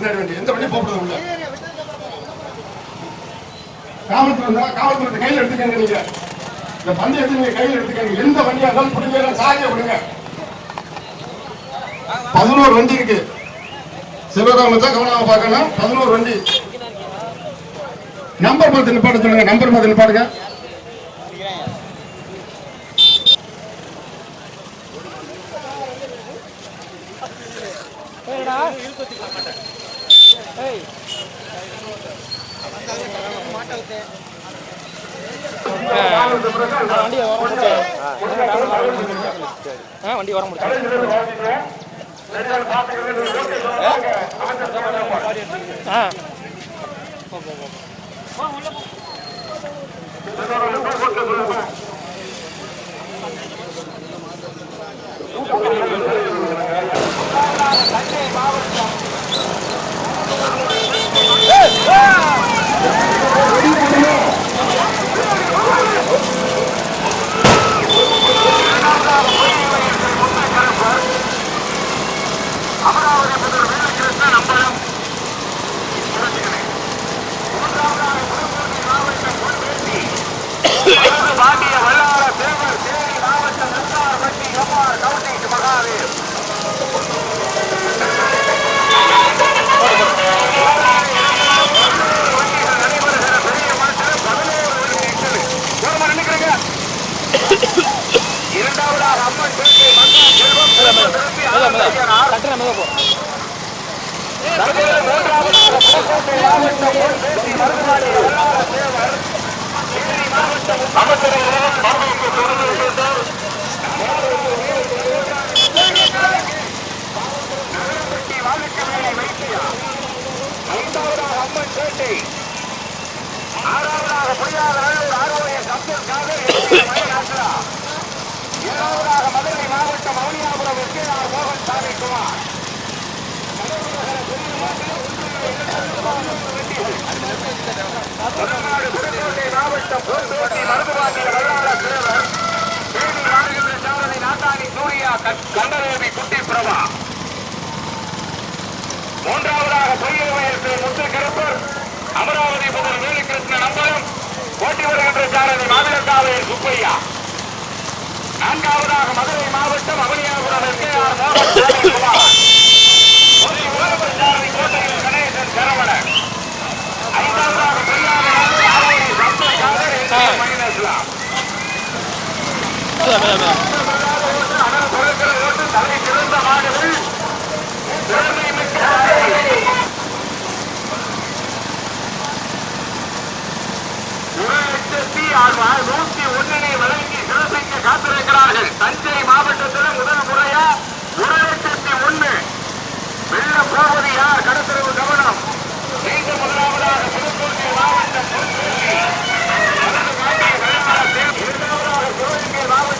பின்னாடி வண்டி. எந்த வண்டி போகக்கூடாது உள்ள. காவல்துறை இருந்தா காவல்துறை கையில் எடுத்துக்கங்க நீங்க. இந்த பந்தயத்தை நீங்க கையில் எடுத்துக்கங்க. எந்த வண்டியா இருந்தாலும் பிடிங்க சாதிய விடுங்க. பதினோரு வண்டி இருக்கு. சிவகாம தான் கவனமா பார்க்கணும். பதினோரு வண்டி. நம்பர் பார்த்து நிப்பாட்ட சொல்லுங்க. நம்பர் பார்த்து நிப்பாடுங்க ஆ வண்டி வர முடியும் ஆ. பாண்டிய 네. 마비야. ஆறாவதாக புரியாத நல்லூர் ஆரோக்கிய அப்துல் காதர் எஸ்பி மணிநாத்ரா ஏழாவதாக மதுரை மாவட்டம் மௌனியாபுரம் எஸ் கே ஆர் மோகன் சாமி குமார் தமிழ்நாடு புதுக்கோட்டை மாவட்டம் புதுக்கோட்டை வல்லாள தேனி சாரதி நாட்டாணி சூர்யா கண்டரேவி குட்டி பிரபா மூன்றாவதாக பொய்யை வயசு முத்து கருப்பர் அமராவதி முதல் வேலுகிருஷ்ணன் அம்பலம் போட்டி வருகின்ற சாரதி மாவிலக்காவை சுப்பையா நான்காவதாக மதுரை மாவட்டம் அவனியாபுரம் எஸ் மோகன் சாரதி கோட்டையில் கணேசன் சரவணன் ஐந்தாவதாக பெரியார் ஆரோடி அப்துல் காதர் எஸ் கே மணிநஸ்லாம் மேல மேல மேல அனல் பொருட்கள் ஓட்டு தலை சிறந்த மாடுகள் திறமை மிக்க நாடுகள். ஒரு லட்சத்தி ஆறு- நூத்தி ஒன்னினை வழங்கி சிறப்பிக்க காத்திருக்கிறார்கள் தஞ்சை மாவட்டத்தில் முதல் முறையா ஒரு லட்சத்தி ஒண்ணு வெள்ள போவது யார் கடத்தரவு கவனம் மீண்டும் முதலாவதாக புதுக்கோட்டை மாவட்டம் பொன்முடி. இரண்டாவதாக சிவகங்கை மாவட்டம்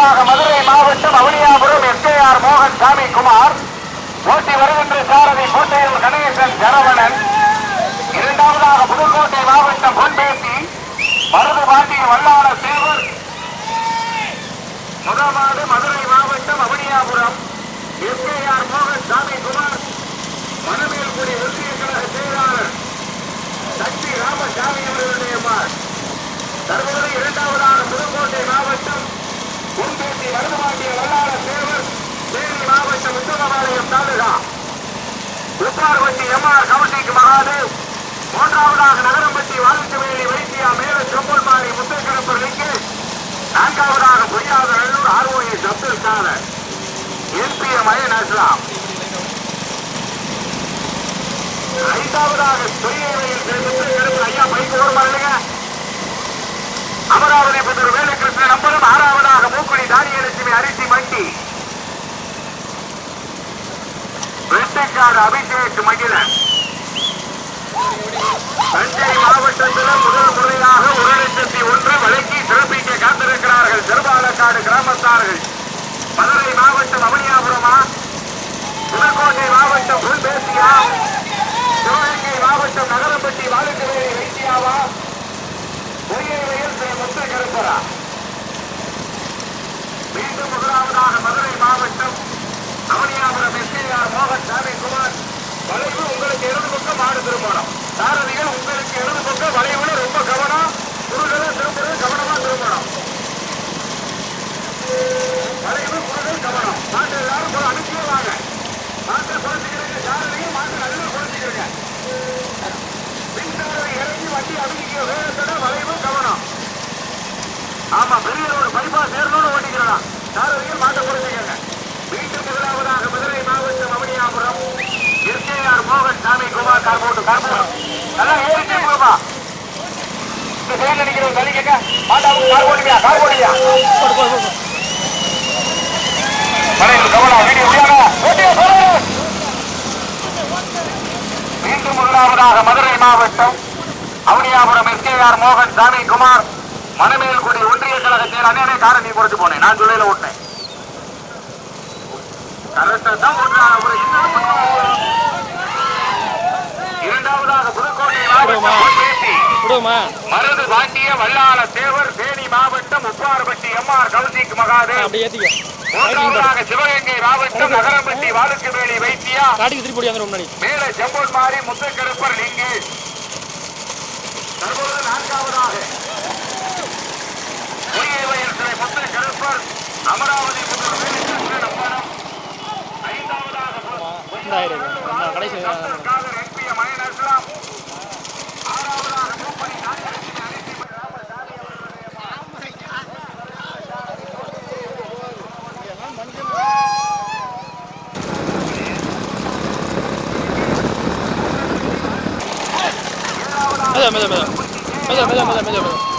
முதலாவதாக மதுரை மாவட்டம் அவனியாபுரம் எஸ்கேஆர் மோகன் சாமி குமார் ஓட்டி வருகின்ற சாரதி கோட்டையில் கணேசன் சரவணன் இரண்டாவதாக புதுக்கோட்டை மாவட்டம் பொன்பேட்டி மருது பாண்டி வல்லாள சேவர். முதலாவது மதுரை மாவட்டம் அவனியாபுரம் எஸ்கேஆர் மோகன் சாமி குமார். மணமேல்குடி ஒன்றிய கழக செயலாளர் சக்தி ராமசாமி அவர்களுடைய மார் தற்போது இரண்டாவதாக புதுக்கோட்டை மாவட்டம் முன்கூட்டி வருமாட்டிய வரலாறு சேவர் தேனி மாவட்டம் உத்தரபாளையம் தாலுகா. உப்பார்பட்டி எம் ஆர் கவுண்டிக்கு மகாதேவ். மூன்றாவதாக நகரம்பட்டி வாலுச்சவேலி வைத்தியா மேல செம்பல்பாரி முத்துக்கருப்பர் லிங்கு. நான்காவதாக பொய்யாத நல்லூர் ஆர்ஓஏ அப்துல் காதர் எம்பிஎம் அயன் அஸ்லாம். ஐந்தாவதாக துறையை வைத்து ஐயா பைக் ஓரமாக அமராவதி புதூர் வேலுகிருஷ்ணன் நம்பரும் ஆறாவதாக மூக்குடி தானியலட்சுமி அரிசி மண்டி. வெட்டைக்காடு அபிஷேக் மகிழன். தஞ்சை மாவட்டத்தில் முதல் முறையாக ஒரு லட்சத்தி ஒன்று வழங்கி சிறப்பிக்க காத்திருக்கிறார்கள் திருபாலக்காடு கிராமத்தார்கள். மதுரை மாவட்டம் அவனியாபுரமா புதுக்கோட்டை மாவட்டம் புல்பேசியா சிவகங்கை மாவட்டம் நகரப்பட்டி வாழுக்கவேரி வைத்தியாவா பொய்யை வயல் ஸ்ரீ முத்து கருப்பரா மீண்டும் முதலாவதாக மதுரை மாவட்டம் அவனியாபுரம் எஸ்ஐஆர் மோகன் சாமி குமார் வளைவு உங்களுக்கு இடது பக்கம் மாடு திரும்பணும் சாரதிகள் உங்களுக்கு இடது பக்கம் வளைவுல ரொம்ப கவனம். குறுகளை திரும்புறது கவனமா திரும்பணும். வளைவு குறுகள் கவனம். மாட்டு எல்லாரும் அனுப்பிடுவாங்க அனுப்பியே வாங்க. மாட்டை குறைச்சிக்கிறீங்க சாரதிகள் மாட்டை நல்லா குறைச்சிக்கிறீங்க மின்சாரம் இறங்கி வண்டி அமுக்கிக்க வேகத்தோட வளைவு கவனம். ஆமா பெரிய ரோடு பைபாஸ் நேர்லோடு ஓட்டிக்கலாம் சாரதிகள் மாட்டை குறைச்சிக்கங்க. முதலாவதாக மதுரை மாவட்டம் அவனியாபுரம் எஸ்கேஆர் மோகன் சாமி குமார் கார்போட்டு கார்போட்டு நல்லா ஏறிட்டே போமா இந்த சைடுல நிக்கிறவங்க தள்ளி கேட்க மாட்டாவும் கார்போட்டியா கார்போட்டியா போடு போடு வீடியோ மீண்டும் முதலாவதாக மதுரை மாவட்டம் அவனியாபுரம் எஸ்கேஆர் மோகன் சாமி குமார் மனமேல்குடி ஒன்றிய கழகத்தில் செயல் அண்ணனே காரை குறைச்சு போனேன். நான் சொல்லையில ஓட்டினேன் கரெக்டா தான் ஓட்டுறா ஒரு இன்னும் பண்ணுவாங்க. இரண்டாவதாக புதுக்கோட்டை மாவட்டம் பொன்பேசி விடுவோமா மருது பாண்டிய வல்லாள தேவர் தேனி மாவட்டம் உப்பார்பட்டி எம்ஆர் கௌசிக் மகாதேவ். மூன்றாவதாக சிவகங்கை மாவட்டம் நகரம்பட்டி வாலுக்குவேலி வைத்தியா. மேல செம்பொன் மாறி முத்துக்கருப்பர் லிங்கு. தற்போது நான்காவதாக. முத்து கருப்பர் அமராவதி ரெண்டாயிரம் கடைசி மெதம் மெதம் மெதம் மெதம் மெதம் மெதம் மெதம்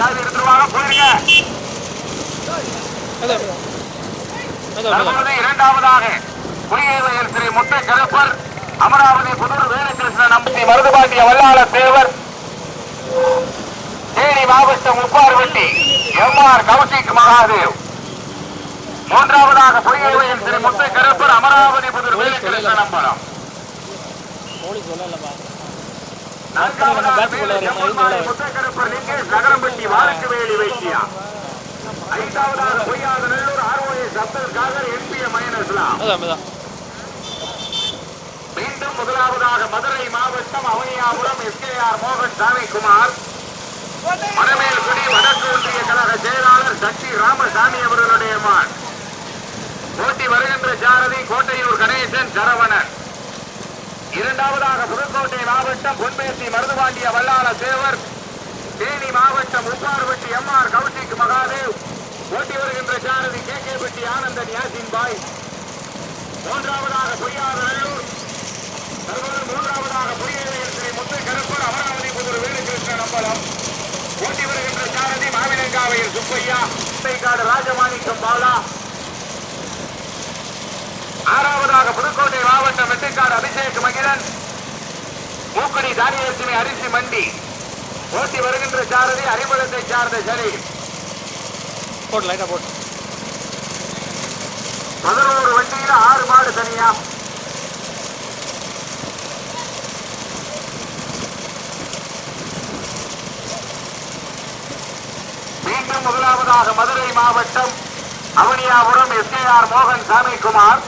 சாவி எடுத்துருவாங்க போயிருங்க இரண்டாவதாக பொய்யேவையர் ஸ்ரீ முத்தை கருப்பர் அமராவதி புதூர் வேலுகிருஷ்ணன் நம்பி மருதுபாண்டிய வல்லாள தேவர் தேனி மாவட்டம் உப்பார்வெட்டி எம் ஆர் கௌசிக் மகாதேவ். மூன்றாவதாக பொய்யேவையர் ஸ்ரீ முத்தை கருப்பர் அமராவதி புதூர் வேலுகிருஷ்ணன் அம்பலம் நகரம்பட்டி வாழக்குவேலி வைத்தியா. ஐந்தாவதாக பொய்யாத நல்லூர் ஆர்ஓஎஸ் அப்துல் காதர் மீண்டும் முதலாவதாக மதுரை மாவட்டம் அவனியாபுரம் எஸ்கேஆர் மோகன் சாமிக்குமார் மணமேல்குடி வடக்கு ஒன்றிய கழக செயலாளர் சக்தி ராமசாமி அவர்களுடைய மான். போட்டி வருகின்ற சாரதி கோட்டையூர் கணேசன் சரவணன். இரண்டாவதாக புதுக்கோட்டை மாவட்டம் பொன்பேசி மருதுபாண்டிய வல்லாள தேவர் தேனி மாவட்டம் உப்பார்பட்டி எம் ஆர் கௌசிக் மகாதேவ். ஓட்டி வருகின்ற சாரதி கே கே பட்டி ஆனந்தன் யாசின் பாய். மூன்றாவதாக பொய்யார் நல்லூர். தற்போது மூன்றாவதாக பொய்யேவையில் ஸ்ரீ முத்து கருப்பர் அமராவதி புதூர் வேலுகிருஷ்ணன் அம்பலம். ஓட்டி வருகின்ற சாரதி மாவிலங்காவையில் சுப்பையா. காடு ராஜமாணிக்கம் பாலா. ஆறாவதாக புதுக்கோட்டை மாவட்டம் வெட்டுக்காடு அபிஷேக் மகிழன் மூக்கடி தானியலட்சுமி அரிசி மண்டி ஓட்டி வருகின்ற சாரதி அறிமுகத்தை சார்ந்த சரி போட்டு போட்டு பதினோரு வண்டியில ஆறு மாடு தனியா? மீண்டும் முதலாவதாக மதுரை மாவட்டம் அவனியாபுரம் எஸ்கேஆர் மோகன் சாமிக்குமார்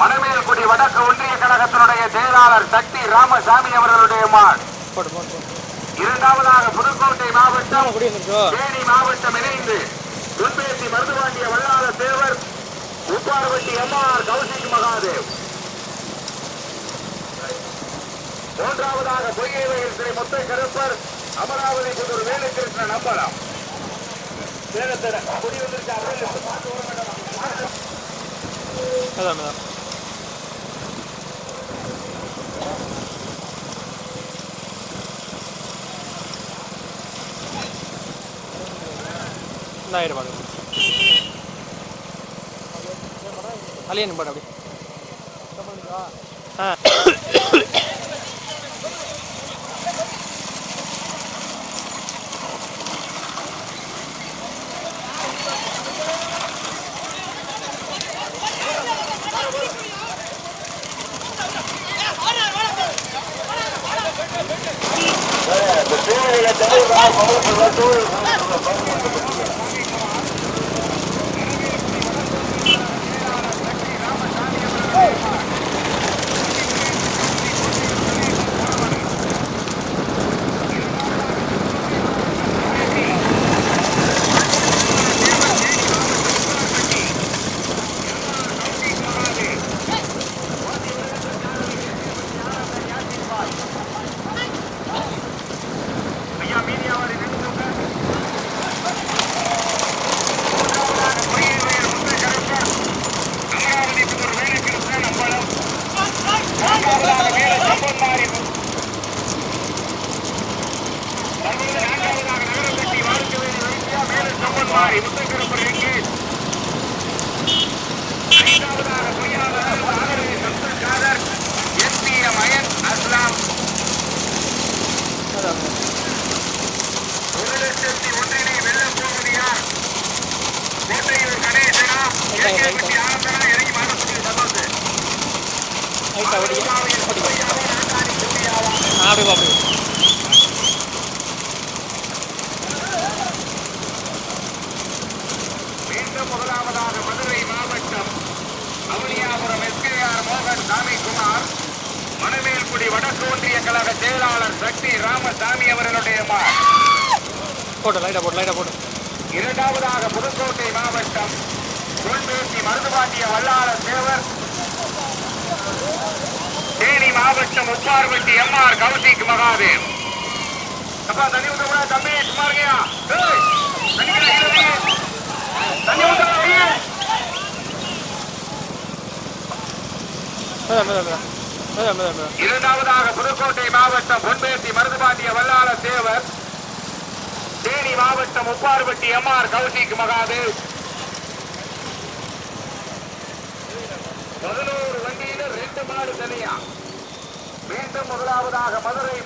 மணமேல்குடி வடக்கு ஒன்றிய கழகத்தினுடைய செயலாளர் சக்தி ராமசாமி அவர்களுடைய மான். இரண்டாவதாக புதுக்கோட்டை மாவட்டம் தேனி மாவட்டம் இணைந்து குன்பேசி மருதுவாண்டிய வல்லாத தேவர் உப்பார்வட்டி எம்ஆர் கௌசிக் மகாதேவ். மூன்றாவதாக பொய்யவையில் ஸ்ரீ முத்தை கருப்பர் அமராவதி புதூர் வேலுகிருஷ்ண நம்பலாம் சேலத்தில் குடி வந்திருக்க பார்த்து வர அதான். ரெண்டாயிரம் ரூபாய் அழியா நிப்பாடு அப்படி ஆ. Let's go. காட்டிய வல்லாள தேவர். தேனி மாவட்டம் உச்சார்பட்டி எம்ஆர் கௌசிக் மகாதேவ். அப்பா தண்ணி ஊத்த கூட தம்பி சும்மா இருக்கியா? தண்ணி ஊத்த இரண்டாவதாக புதுக்கோட்டை மாவட்டம் பொன்பேட்டி மருதுபாண்டிய வல்லாள தேவர். தேனி மாவட்டம் உப்பார்பட்டி எம்ஆர் கௌசிக் மகாதேவ். பதினோரு வண்டியில ரெண்டு மாடு தனியா. மீண்டும் முதலாவதாக மதுரை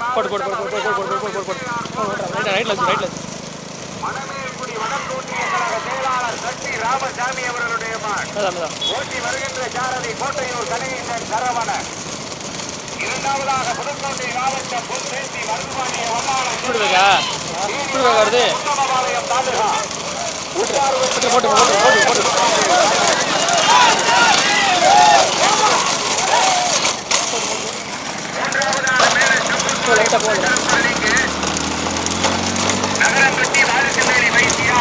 மணமேல்குடி வனக்கூட்டிய கழக செயலாளர் சட்டி ராமசாமி அவர்களுடைய மான் ஓட்டி வருகின்ற சாரதி கோட்டையூர் கலைஞன் சரவண. இரண்டாவதாக புதுக்கோட்டை மாவட்டம் பொன்சேர்த்தி மருதுபாண்டிய வல்லாளம் வருது? தாலுகா. போட்டு போட்டு போட்டு போட்டு போ லைட்டா போடு செம்பலிங்கு நகரம்பட்டி வாரிசுமேரி வைத்தியா.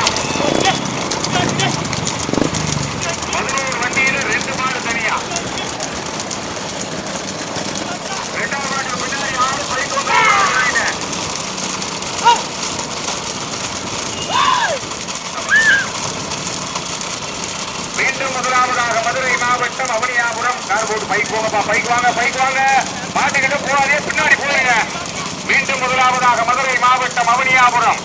பதினோரு வண்டியில ரெண்டு மாடு தனியா. ரெண்டாவது மாட்டு பின்னாடி ஆறு பைக் மீண்டும் முதலாவதாக மதுரை மாவட்டம் அவனியாபுரம். கார்போர்டு பைக் போங்கப்பா பைக் வாங்க பைக் வாங்க. மாட்டுக்கிட்ட போகாதே பின்னாடி போயிருங்க. மீண்டும் முதலாவதாக மதுரை மாவட்டம் அவனியாபுரம்.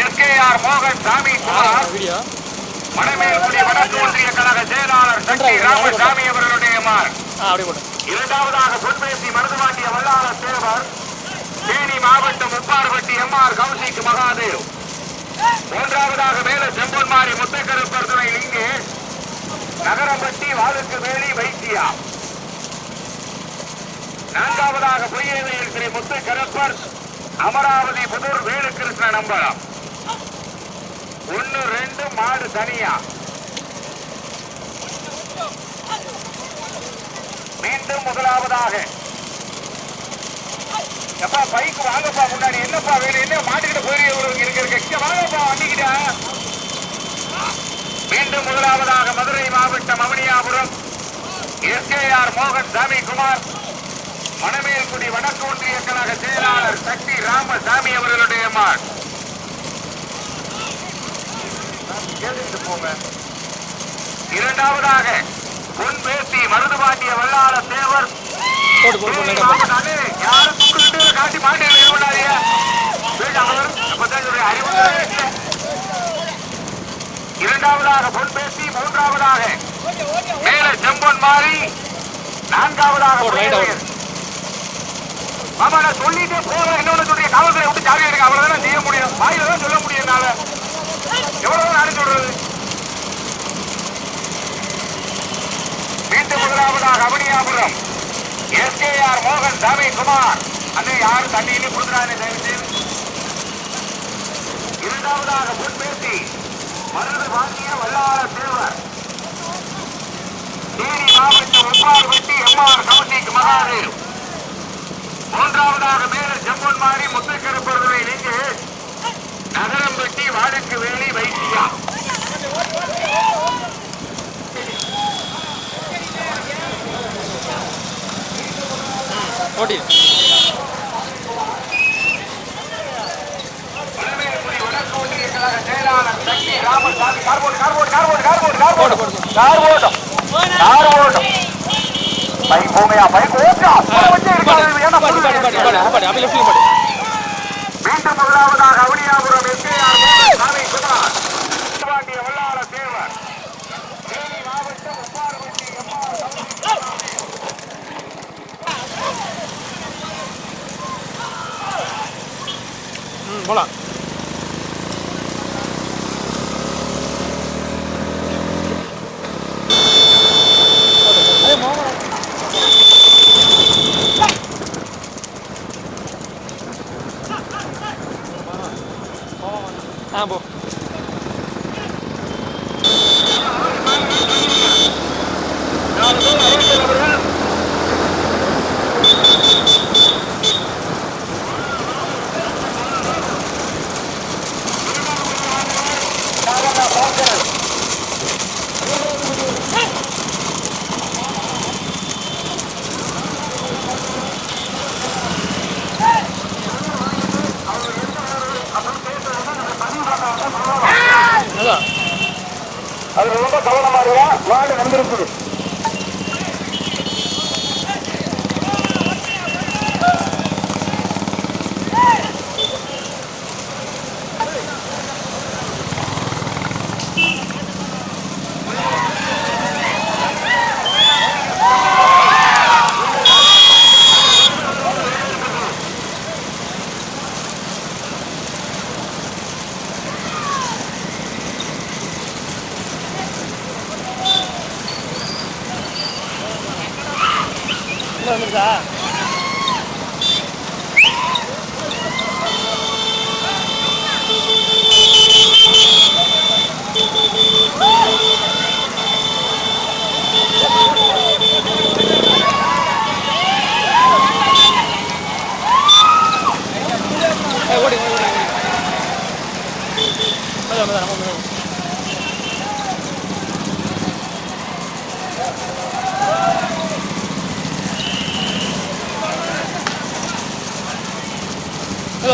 எஸ்கேஆர் மோகன் சாமி குமார் மணமேல்குடி வடக்கு ஒன்றிய கழக செயலாளர் சக்தி ராமசாமி அவர்களுடைய மார். இரண்டாவதாக பொன்பேசி மருதுவாண்டிய வல்லாளர் தேவர் தேனி மாவட்டம் உப்பார்பட்டி எம்ஆர் கௌசிக் மகாதேவ். மூன்றாவதாக மேல செம்பொன்மாரி முத்தக்கருப்பர் துணை லிங்கேஷ். நகரப்பட்டி வாழுக்கு வேலி வைத்தியா. நான்காவதாக பொய்யேவையில் முத்து முத்துக்கருப்பர் அமராவதி புதூர் வேலுகிருஷ்ண நம்பரம் ஒன்னு ரெண்டு மாடு தனியா? மீண்டும் முதலாவதாக. எப்பா பைக் வாங்கப்பா முன்னாடி. என்னப்பா வேணும் என்ன மாட்டுக்கிட்ட போயிருக்க இருக்கு. இருக்க வாங்கப்பா வண்டிக்கிட்ட. மீண்டும் முதலாவதாக மதுரை மாவட்டம் அவனியாபுரம் எஸ்கேஆர் மோகன் சாமி குமார் மணமேல்குடி வடக்கு ஒன்றிய கழக செயலாளர் சக்தி ராமசாமி அவர்களுடைய கேட்டுக்கிட்டு போங்க. இரண்டாவதாக பொன் பேசி மருதுபாண்டிய வல்லாள தேவர். யாரும் காட்டி மாட்டேன். இரண்டாவதாக பொன் பேசி மூன்றாவதாக மேல செம்பொன் மாறி. நான்காவதாக போடு, மாமா நான் சொல்லிட்டே போறேன் இன்னொன்னு சொல்றீங்க? காவல்துறை விட்டு சாவி எடுங்க அவ்வளவுதான் செய்ய முடியும். வாயில தான் சொல்ல முடியும் என்னால. எவ்வளவு நானும் சொல்றது? மீண்டும் முதலாவதாக அவனியாபுரம் எஸ்கேஆர் மோகன் சாமி குமார். அண்ணே யாரும் தண்ணியிலும் கொடுக்குறாரு இரண்டாவதாக பொன்பேசி மருந்து வாங்கிய வல்லாள தேவர் தேனி மாவட்டம் உப்பார்பட்டி எம்ஆர் கமிட்டிக்கு மகாதேவ் மூன்றாவதாக மேல செம்மன் மாறி முத்துக்கருப்பர்களை நீங்க நகரம்பட்டி வாடக்கு வேலி வைத்தியா. கழக செயலாளர் சக்தி ராமசாமி கார்போர்டு கார்போர்டு கார்போர்டு கார்போர்டு போடு கார்போர்டு போடு கார்போர்டு கார்போர்டு பைக் போங்கயா பைக் ஓட்டா ஏன்னா பாடி பாடி பாடி பாடி பாடி அப்படியே லெஃப்ட்ல பாடி. மீண்டும் முதலாவதாக அவனியாபுரம் எஸ்கேஆர் சாமி குமார் பாண்டிய வல்லாள தேவர் தேனி மாவட்டம் உப்பார்பட்டி எம்ஆர் ம் போலாம் ஆ போ அதான் அது ரொம்ப கவனமா இருக்கா வார்டு வந்திருக்கு உள்ள வந்துருக்கா ஏய்,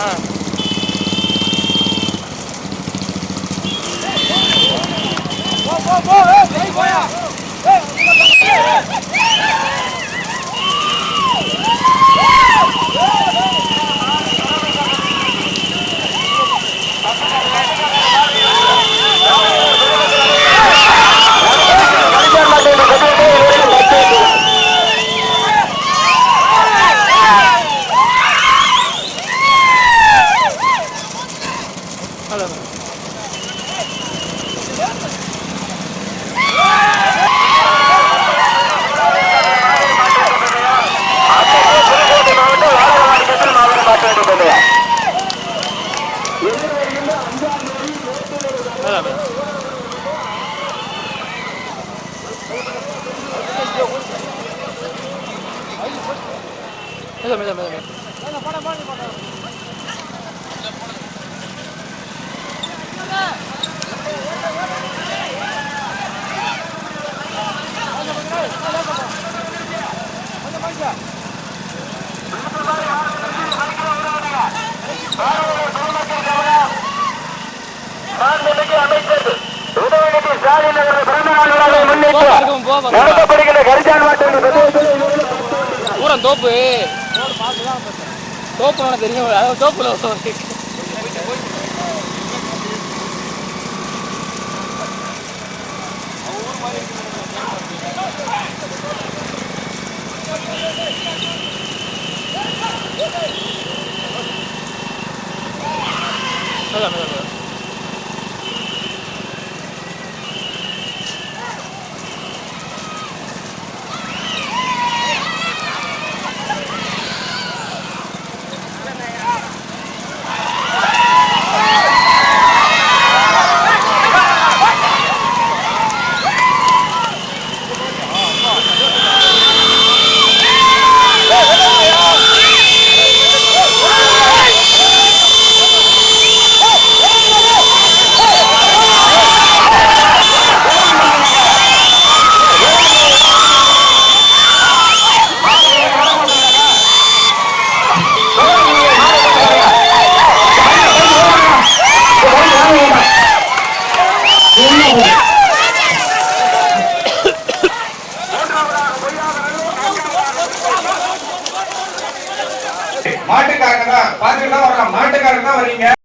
ஆ. போ போ போ ஏய் போயா ஆ நடத்தப்படுகின்ற கரிஜான் தூரம் தோப்பு. தோப்பு தெரியும். தோப்புல Hold.